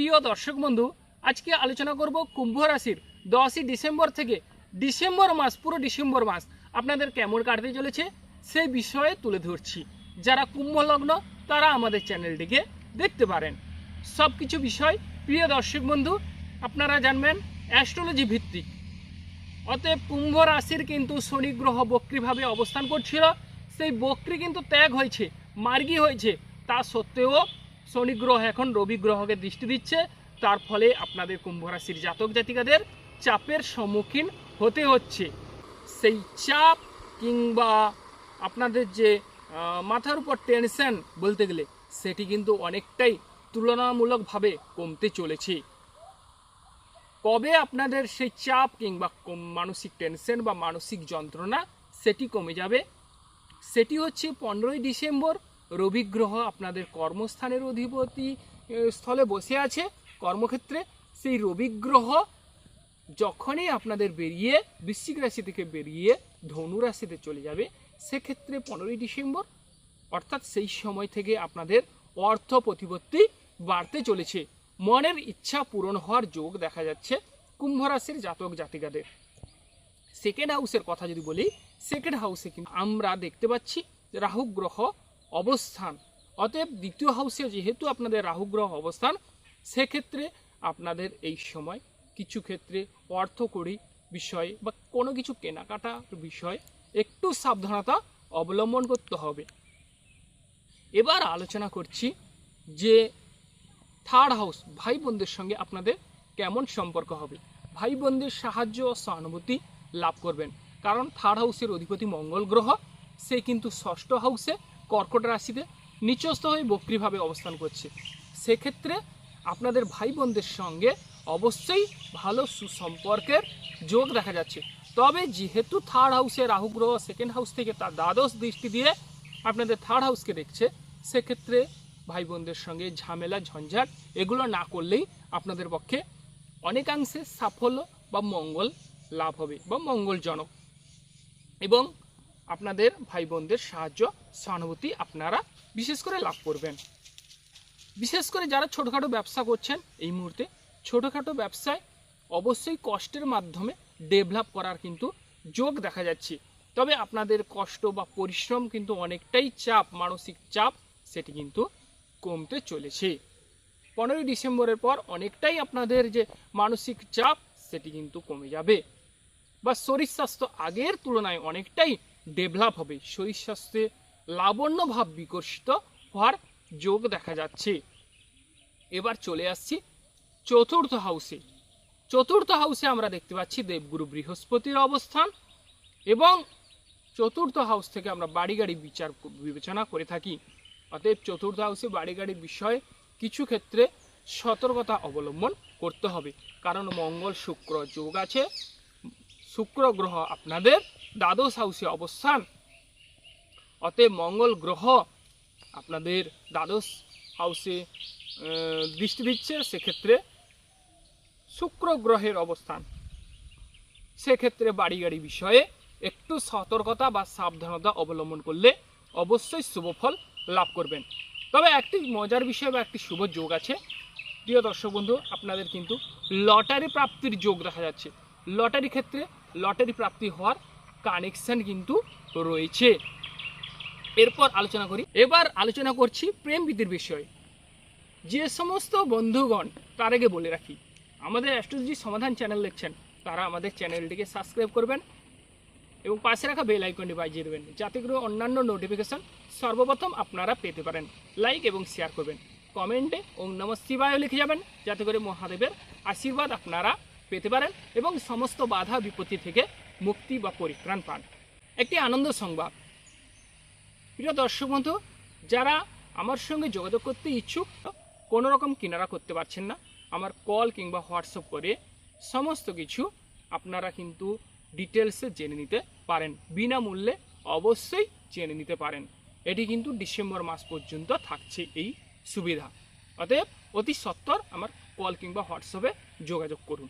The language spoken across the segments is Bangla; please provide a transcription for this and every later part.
প্রিয় দর্শক বন্ধু, আজকে আলোচনা করব কুম্ভ রাশির দশই ডিসেম্বর থেকে ডিসেম্বর মাস, পুরো ডিসেম্বর মাস আপনাদের কেমন কাটতে চলেছে সেই বিষয়ে তুলে ধরছি। যারা কুম্ভ লগ্ন, তারা আমাদের চ্যানেলটিকে দেখতে পারেন। সব কিছু বিষয়, প্রিয় দর্শক বন্ধু, আপনারা জানবেন অ্যাস্ট্রোলজি ভিত্তিক। অতএব কুম্ভ রাশির কিন্তু শনি গ্রহ বক্রিভাবে অবস্থান করছিল। সেই বক্রি কিন্তু ত্যাগ হয়েছে, মার্গী হয়েছে। তা সত্ত্বেও শনি গ্রহ এখন রবি গ্রহকে দৃষ্টি দিচ্ছে। তার ফলে আপনাদের কুম্ভ রাশির জাতক জাতিকাদের চাপের সম্মুখীন হতে হচ্ছে। সেই চাপ কিংবা আপনাদের যে মাথার উপর টেনশন বলতে গেলে, সেটি কিন্তু অনেকটাই তুলনামূলকভাবে কমতে চলেছে। কবে আপনাদের সেই চাপ কিংবা মানসিক টেনশন বা মানসিক যন্ত্রণা সেটি কমে যাবে? সেটি হচ্ছে পনেরোই ডিসেম্বর রবি গ্রহ আপনাদের কর্মস্থানের অধিপতি স্থলে বসে আছে। কর্মক্ষেত্রে সেই রবি গ্রহ যখনই আপনাদের বেরিয়ে বৃশ্চিক রাশি থেকে বেরিয়ে ধনু রাশিতে চলে যাবে, সেক্ষেত্রে পনেরোই ডিসেম্বর, অর্থাৎ সেই সময় থেকে আপনাদের অর্থ প্রতিপত্তি বাড়তে চলেছে। মনের ইচ্ছা পূরণ হওয়ার যোগ দেখা যাচ্ছে কুম্ভ রাশির জাতক জাতিকাদের। সেকেন্ড হাউসের কথা যদি বলি সেকেন্ড হাউসে কিন্তু আমরা দেখতে পাচ্ছি রাহু গ্রহ অবস্থান। অতএব দ্বিতীয় হাউসে যেহেতু আপনাদের রাহু গ্রহ অবস্থান, সেক্ষেত্রে আপনাদের এই সময় কিছু ক্ষেত্রে অর্থকরী বিষয়ে বা কোনো কিছু কেনাকাটার বিষয়ে একটু সাবধানতা অবলম্বন করতে হবে। এবার আলোচনা করছি যে থার্ড হাউস ভাই বোনদের সঙ্গে আপনাদের কেমন সম্পর্ক হবে? ভাই বোনদের সাহায্য ও সহানুভূতি লাভ করবেন। কারণ থার্ড হাউসের অধিপতি মঙ্গল গ্রহ, সে কিন্তু ষষ্ঠ হাউসে কর্কট রাশিতে নিচস্থ হয়ে বক্রিভাবে অবস্থান করছে। সেক্ষেত্রে আপনাদের ভাই বোনদের সঙ্গে অবশ্যই ভালো সুসম্পর্কের যোগ দেখা যাচ্ছে। তবে যেহেতু থার্ড হাউসে রাহু গ্রহ সেকেন্ড হাউস থেকে তার দ্বাদশ দৃষ্টি দিয়ে আপনাদের থার্ড হাউসকে দেখছে, সেক্ষেত্রে ভাই বোনদের সঙ্গে ঝামেলা, ঝঞ্ঝাট এগুলো না করলেই আপনাদের পক্ষে অনেকাংশে সাফল্য বা মঙ্গল লাভ হবে বা মঙ্গলজনক। এবং আপনাদের ভাই বোনদের সাহায্য, সহানুভূতি আপনারা বিশেষ করে লাভ করবেন। বিশেষ করে যারা ছোটোখাটো ব্যবসা করছেন এই মুহূর্তে, ছোটোখাটো ব্যবসায় অবশ্যই কষ্টের মাধ্যমে ডেভেলপ করার কিন্তু যোগ দেখা যাচ্ছে। তবে আপনাদের কষ্ট বা পরিশ্রম কিন্তু অনেকটাই চাপ, মানসিক চাপ, সেটি কিন্তু কমতে চলেছে। পনেরোই ডিসেম্বরের পর অনেকটাই আপনাদের যে মানসিক চাপ, সেটি কিন্তু কমে যাবে। বা শরীর স্বাস্থ্য আগের তুলনায় অনেকটাই ডেভেলপ হবে। শরীর স্বাস্থ্যে লাবণ্য ভাব বিকশিত হওয়ার যোগ দেখা যাচ্ছে। এবার চলে আসছি চতুর্থ হাউসে চতুর্থ হাউসে আমরা দেখতে পাচ্ছি দেবগুরু বৃহস্পতির অবস্থান এবং চতুর্থ হাউস থেকে আমরা বাড়ি গাড়ি বিচার বিবেচনা করে থাকি। অতএব চতুর্থ হাউসে বাড়ি গাড়ির বিষয়ে কিছু ক্ষেত্রে সতর্কতা অবলম্বন করতে হবে। কারণ মঙ্গল, শুক্র যোগ আছে। শুক্র গ্রহ আপনাদের দ্বাদশ হাউসে অবস্থান। অতএব মঙ্গল গ্রহ আপনাদের দ্বাদশ হাউসে দৃষ্টি দিচ্ছে, সেক্ষেত্রে শুক্র গ্রহের অবস্থান। সেক্ষেত্রে বাড়ি গাড়ি বিষয়ে একটু সতর্কতা বা সাবধানতা অবলম্বন করলে অবশ্যই শুভফল লাভ করবেন। তবে একটি মজার বিষয় বা একটি শুভ যোগ আছে। প্রিয় দর্শক বন্ধু, আপনাদের কিন্তু লটারি প্রাপ্তির যোগ দেখা যাচ্ছে। লটারি ক্ষেত্রে লটারি প্রাপ্তি হওয়ার কানেকশন কিন্তু রয়েছে। এরপর আলোচনা করি। এবার আলোচনা করছি প্রেম বিষয়ে। যে সমস্ত বন্ধুগণ, তার আগে বলে রাখি, আমাদের অ্যাস্ট্রোলজি সমাধান চ্যানেল দেখছেন, তারা আমাদের চ্যানেলটিকে সাবস্ক্রাইব করবেন এবং পাশে রাখা বেল আইকনটি বাজিয়ে দেবেন, যাতে করে অন্যান্য নোটিফিকেশন সর্বপ্রথম আপনারা পেতে পারেন। লাইক এবং শেয়ার করবেন। কমেন্টে ওম নম শিবায় লিখে যাবেন, যাতে করে মহাদেবের আশীর্বাদ আপনারা পেতে পারেন এবং সমস্ত বাধা বিপত্তি থেকে মুক্তি বা পরিত্রাণ পান। একটি আনন্দ সংবাদ। প্রিয় দর্শক বন্ধু, যারা আমার সঙ্গে যোগাযোগ করতে ইচ্ছুক, কোনো রকম কিনারা করতে পারছেন না, আমার কল কিংবা হোয়াটসঅ্যাপ করে সমস্ত কিছু আপনারা কিন্তু ডিটেলসে জেনে নিতে পারেন। বিনামূল্যে অবশ্যই জেনে নিতে পারেন। এটি কিন্তু ডিসেম্বর মাস পর্যন্ত থাকছে এই সুবিধা। অতএব অতি সত্বর আমার কল কিংবা হোয়াটসঅ্যাপে যোগাযোগ করুন।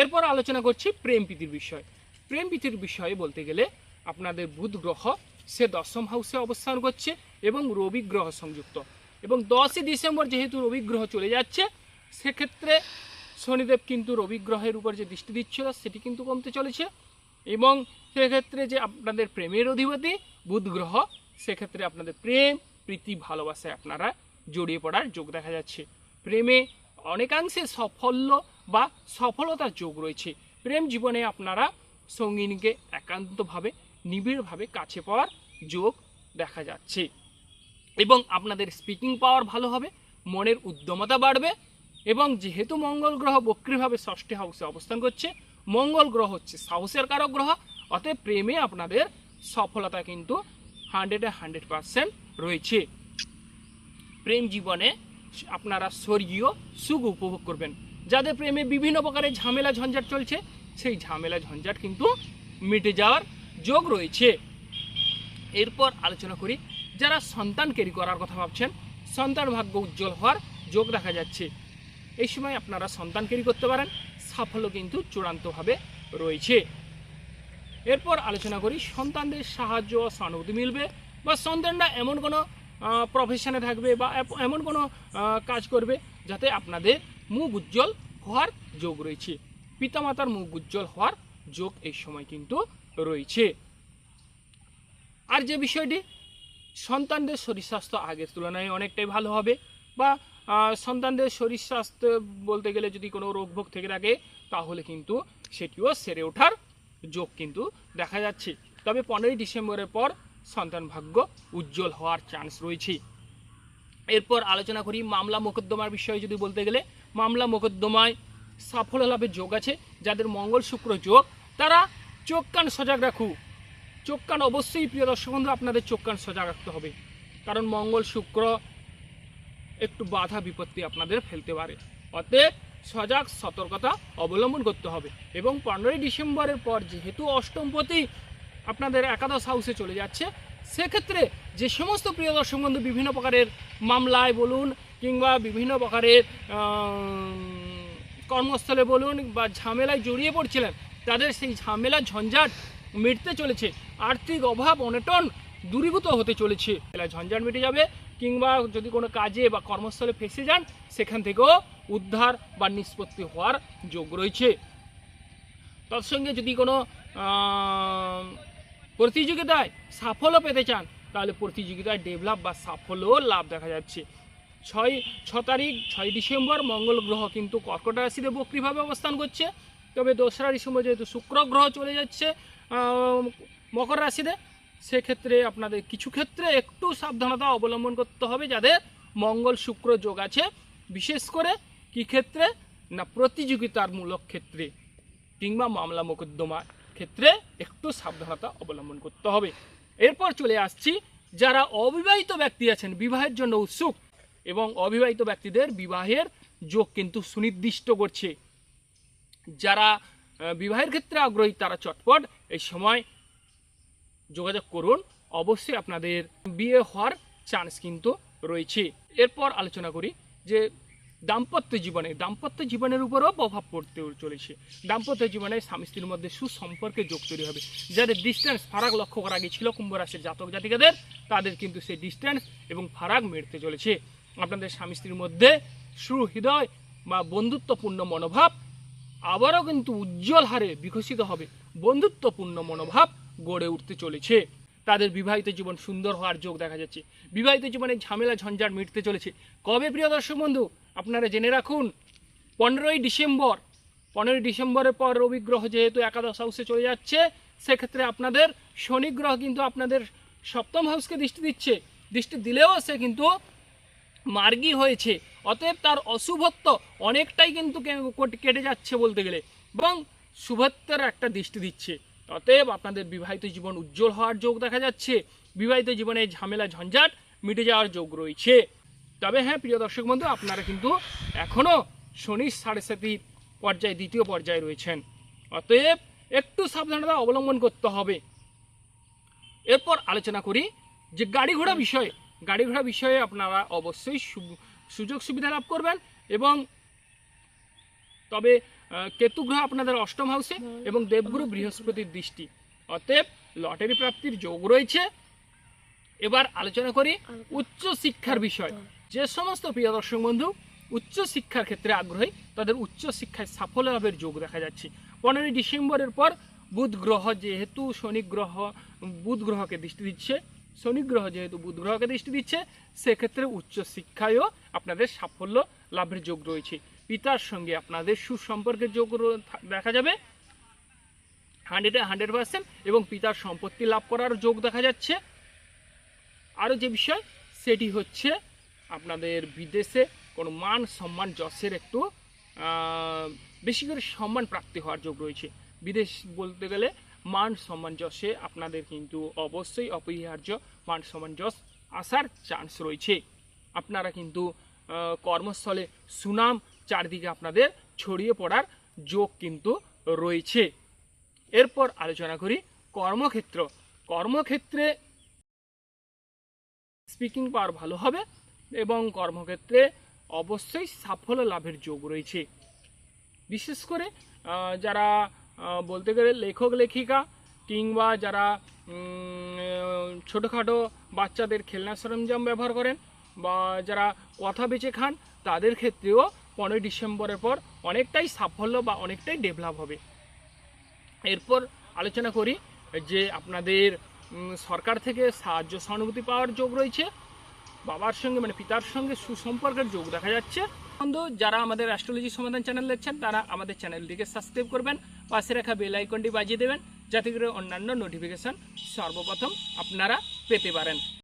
এরপর আলোচনা করছি প্রেম প্রীতির বিষয়। প্রেম প্রীতির বিষয়ে বলতে গেলে আপনাদের বুধ গ্রহ, সে দশম হাউসে অবস্থান করছে এবং রবি গ্রহ সংযুক্ত। এবং দশই ডিসেম্বর যেহেতু রবি গ্রহ চলে যাচ্ছে, সেক্ষেত্রে শনিদেব কিন্তু রবি গ্রহের উপর যে দৃষ্টি দিচ্ছিল, সেটি কিন্তু কমতে চলেছে। এবং সেক্ষেত্রে যে আপনাদের প্রেমের অধিপতি বুধ গ্রহ, সেক্ষেত্রে আপনাদের প্রেম, প্রীতি, ভালোবাসায় আপনারা জড়িয়ে পড়ার যোগ দেখা যাচ্ছে। প্রেমে অনেকাংশে সাফল্য বা সফলতার যোগ রয়েছে। প্রেম জীবনে আপনারা সঙ্গিনীকে একান্তভাবে, নিবিড়ভাবে কাছে পাওয়ার যোগ দেখা যাচ্ছে। এবং আপনাদের স্পিকিং পাওয়ার ভালো হবে, মনের উদ্যমতা বাড়বে এবং যেহেতু মঙ্গল গ্রহ বক্রিভাবে ষষ্ঠী হাউসে অবস্থান করছে, মঙ্গল গ্রহ হচ্ছে সাহসের কারক গ্রহ, অতএব প্রেমে আপনাদের সফলতা কিন্তু হান্ড্রেডে হান্ড্রেড পার্সেন্ট রয়েছে। প্রেম জীবনে আপনারা স্বর্গীয় সুখ উপভোগ করবেন। যাদের প্রেমে বিভিন্ন প্রকারের ঝামেলা ঝঞ্ঝাট চলছে, সেই ঝামেলা ঝঞ্ঝাট কিন্তু মিটে যাওয়ার যোগ রয়েছে। এরপর আলোচনা করি, যারা সন্তান ক্যারি করার কথা ভাবছেন, সন্তান ভাগ্য উজ্জ্বল হওয়ার যোগ দেখা যাচ্ছে। এই সময় আপনারা সন্তান ক্যারি করতে পারেন, সাফল্য কিন্তু চূড়ান্তভাবে রয়েছে। এরপর আলোচনা করি, সন্তানদের সাহায্য ও সহানুভূতি মিলবে বা সন্তানরা এমন কোনো প্রফেশনে থাকবে বা এমন কোনো কাজ করবে যাতে আপনাদের মুখ উজ্জ্বল হওয়ার যোগ রয়েছে। পিতামাতার মুখ উজ্জ্বল হওয়ার যোগ এই সময় কিন্তু রয়েছে। আর যে বিষয়টি, সন্তানদের শরীর স্বাস্থ্য আগের তুলনায় অনেকটাই ভালো হবে বা সন্তানদের শরীর স্বাস্থ্য বলতে গেলে যদি কোনো রোগভোগ থেকে থাকে, তাহলে কিন্তু সেটিও সেরে ওঠার যোগ কিন্তু দেখা যাচ্ছে। তবে পনেরোই ডিসেম্বরের পর সন্তান ভাগ্য উজ্জ্বল হওয়ার চান্স রয়েছে। এরপর আলোচনা করি মামলা মোকদ্দমার বিষয়ে যদি বলতে গেলে মামলা মোকদ্দমায় সাফল্য লাভের যোগ আছে, যাদের মঙ্গল শুক্র যোগ। তারা চোখ কান সজাগ রাখু চোখ কান অবশ্যই, প্রিয় দর্শক বন্ধু আপনাদের চোখ কান সজাগ রাখতে হবে। কারণ মঙ্গল শুক্র একটু বাধা বিপত্তি আপনাদের ফেলতে পারে। অতএব সজাগ, সতর্কতা অবলম্বন করতে হবে। এবং পনেরোই ডিসেম্বরের পর যেহেতু অষ্টমপতি আপনাদের একাদশ হাউসে চলে যাচ্ছে, সেক্ষেত্রে যে সমস্ত প্রিয় দর্শক বন্ধু, বিভিন্ন প্রকারের মামলায় বলুন কিংবা বিভিন্ন প্রকারের কর্মস্থলে বলুন বা ঝামেলায় জড়িয়ে পড়ছিলেন, তাদের সেই ঝামেলা, ঝঞ্ঝাট মিটতে চলেছে। আর্থিক অভাব অনটন দূরীভূত হতে চলেছে। ঝঞ্ঝাট মিটে যাবে কিংবা যদি কোনো কাজে বা কর্মস্থলে ফেসে যান, সেখান থেকেও উদ্ধার বা নিষ্পত্তি হওয়ার যোগ রয়েছে। তৎসঙ্গে যদি কোনো প্রতিযোগিতায় সাফল্য পেতে চান, তাহলে প্রতিযোগিতায় ডেভেলপ বা সাফল্য লাভ দেখা যাচ্ছে। ছয়, ছ তারিখ, ছয় ডিসেম্বর, মঙ্গল গ্রহ কিন্তু কর্কট রাশিতে বক্রিভাবে অবস্থান করছে। তবে দোসরা ডিসেম্বর যেহেতু শুক্র গ্রহ চলে যাচ্ছে মকর রাশিতে, সেক্ষেত্রে আপনাদের কিছু ক্ষেত্রে একটু সাবধানতা অবলম্বন করতে হবে যাদের মঙ্গল শুক্র যোগ আছে। বিশেষ করে কি ক্ষেত্রে? না, প্রতিযোগিতার মূলক ক্ষেত্রে কিংবা মামলা মোকদ্দমার ক্ষেত্রে একটু সাবধানতা অবলম্বন করতে হবে। এরপর চলে আসছি, যারা অবিবাহিত ব্যক্তি আছেন, বিবাহের জন্য উৎসুক এবং অবিবাহিত ব্যক্তিদের বিবাহের যোগ কিন্তু সুনির্দিষ্ট করছে। যারা বিবাহের ক্ষেত্রে আগ্রহী তারা চটপট এই সময় যোগাযোগ করুন। অবশ্যই আপনাদের বিয়ে হওয়ার চান্স কিন্তু রয়েছে। এরপর আলোচনা করি যে দাম্পত্য জীবনে, দাম্পত্য জীবনের উপরও প্রভাব পড়তে চলেছে। দাম্পত্য জীবনে স্বামী স্ত্রীর মধ্যে সুসম্পর্কে যোগ তৈরি হবে। যাদের ডিস্টেন্স ফারাক লক্ষ্য করা গিয়েছিল কুম্ভ রাশির জাতক জাতিকাদের, তাদের কিন্তু সেই ডিস্টেন্স এবং ফারাক মেরতে চলেছে। আপনাদের স্বামী স্ত্রীর মধ্যে সুহৃদয় বা বন্ধুত্বপূর্ণ মনোভাব আবারও কিন্তু উজ্জ্বল হারে বিকশিত হবে। বন্ধুত্বপূর্ণ মনোভাব গড়ে উঠতে চলেছে। তাদের বিবাহিত জীবন সুন্দর হওয়ার যোগ দেখা যাচ্ছে। বিবাহিত জীবনে ঝামেলা, ঝঞ্ঝাট মিটতে চলেছে। কবে প্রিয় দর্শক বন্ধু, আপনারা জেনে রাখুন, পনেরোই ডিসেম্বর, পনেরোই ডিসেম্বরের পর রবি গ্রহ যেহেতু একাদশ হাউসে চলে যাচ্ছে, সেক্ষেত্রে আপনাদের শনি গ্রহ কিন্তু আপনাদের সপ্তম হাউসকে দৃষ্টি দিচ্ছে। দৃষ্টি দিলেও সে কিন্তু মার্গী হয়েছে। অতএব তার অশুভত্ব অনেকটাই কিন্তু কোট- যাচ্ছে বলতে গেলে। এবং শুভত্বের একটা দৃষ্টি দিচ্ছে। অতএব আপনাদের বিবাহিত জীবন উজ্জ্বল হওয়ার যোগ দেখা যাচ্ছে। বিবাহিত জীবনে ঝামেলা, ঝঞ্ঝাট মিটে যাওয়ার যোগ রয়েছে। তবে হ্যাঁ প্রিয় দর্শক বন্ধু, আপনারা কিন্তু এখনও শনির সাড়ে সাতির পর্যায়ে, দ্বিতীয় পর্যায়ে রয়েছেন। অতএব একটু সাবধানতা অবলম্বন করতে হবে। এরপর আলোচনা করি যে গাড়ি ঘোড়া বিষয়ে। গাড়ি ঘোড়া বিষয়ে আপনারা অবশ্যই সুযোগ সুবিধা লাভ করবেন এবং তবে কেতু গ্রহ আপনাদের অষ্টম হাউসে এবং দেবগুরু বৃহস্পতির দৃষ্টি। অতএব, লটারি প্রাপ্তির যোগ রয়েছে। এবার আলোচনা করি উচ্চ শিক্ষার বিষয়। যে সমস্ত প্রিয় দর্শক বন্ধু, উচ্চ শিক্ষার ক্ষেত্রে আগ্রহী, তাদের উচ্চ শিক্ষায় সাফল্য লাভের যোগ দেখা যাচ্ছে। পনেরোই ডিসেম্বরের পর বুধ গ্রহ যেহেতু শনি গ্রহ, বুধ গ্রহকে দৃষ্টি দিচ্ছে শনি গ্রহ যেহেতু বুধ গ্রহকে দৃষ্টি দিচ্ছে, সেক্ষেত্রে উচ্চ শিক্ষায়ও আপনাদের সাফল্য লাভের যোগ রয়েছে। পিতার সঙ্গে আপনাদের সুসম্পর্কের যোগ দেখা যাবে। হান্ড্রেডে হান্ড্রেড পার্সেন্ট এবং পিতার সম্পত্তি লাভ করার যোগ দেখা যাচ্ছে। আরও যে বিষয়, সেটি হচ্ছে আপনাদের বিদেশে কোনো মান সম্মান যশের একটু বেশি করে সম্মান প্রাপ্তি হওয়ার যোগ রয়েছে। বিদেশ বলতে গেলে মান যশে আপনাদের কিন্তু অবশ্যই অপরিহার্য মান যশ আসার চান্স রয়েছে। আপনারা কিন্তু কর্মস্থলে সুনাম, চারদিকে আপনাদের ছড়িয়ে পড়ার যোগ কিন্তু রয়েছে। এরপর আলোচনা করি কর্মক্ষেত্র। কর্মক্ষেত্রে স্পিকিং পাওয়ার ভালো হবে এবং কর্মক্ষেত্রে অবশ্যই সাফল্য লাভের যোগ রয়েছে। বিশেষ করে যারা বলতে গেলে লেখক লেখিকা কিংবা যারা ছোটোখাটো বাচ্চাদের খেলনা সরঞ্জাম ব্যবহার করেন বা যারা কথা বেচে খান, তাদের ক্ষেত্রেও পনেরোই ডিসেম্বরের পর অনেকটাই সাফল্য বা অনেকটাই ডেভেলপ হবে। এরপর আলোচনা করি যে আপনাদের সরকার থেকে সাহায্য সহানুভূতি পাওয়ার যোগ রয়েছে, বাবার সঙ্গে মানে পিতার সঙ্গে সুসম্পর্কের যোগ দেখা যাচ্ছে বন্ধু, যারা আমাদের অ্যাস্ট্রোলজি সমাধান চ্যানেল দেখছেন, তারা আমাদের চ্যানেলটিকে সাবস্ক্রাইব করবেন। পাশে রাখা বেল আইকনটি বাজিয়ে দেবেন, যাতে করে অন্যান্য নোটিফিকেশন সর্বপ্রথম আপনারা পেতে পারেন।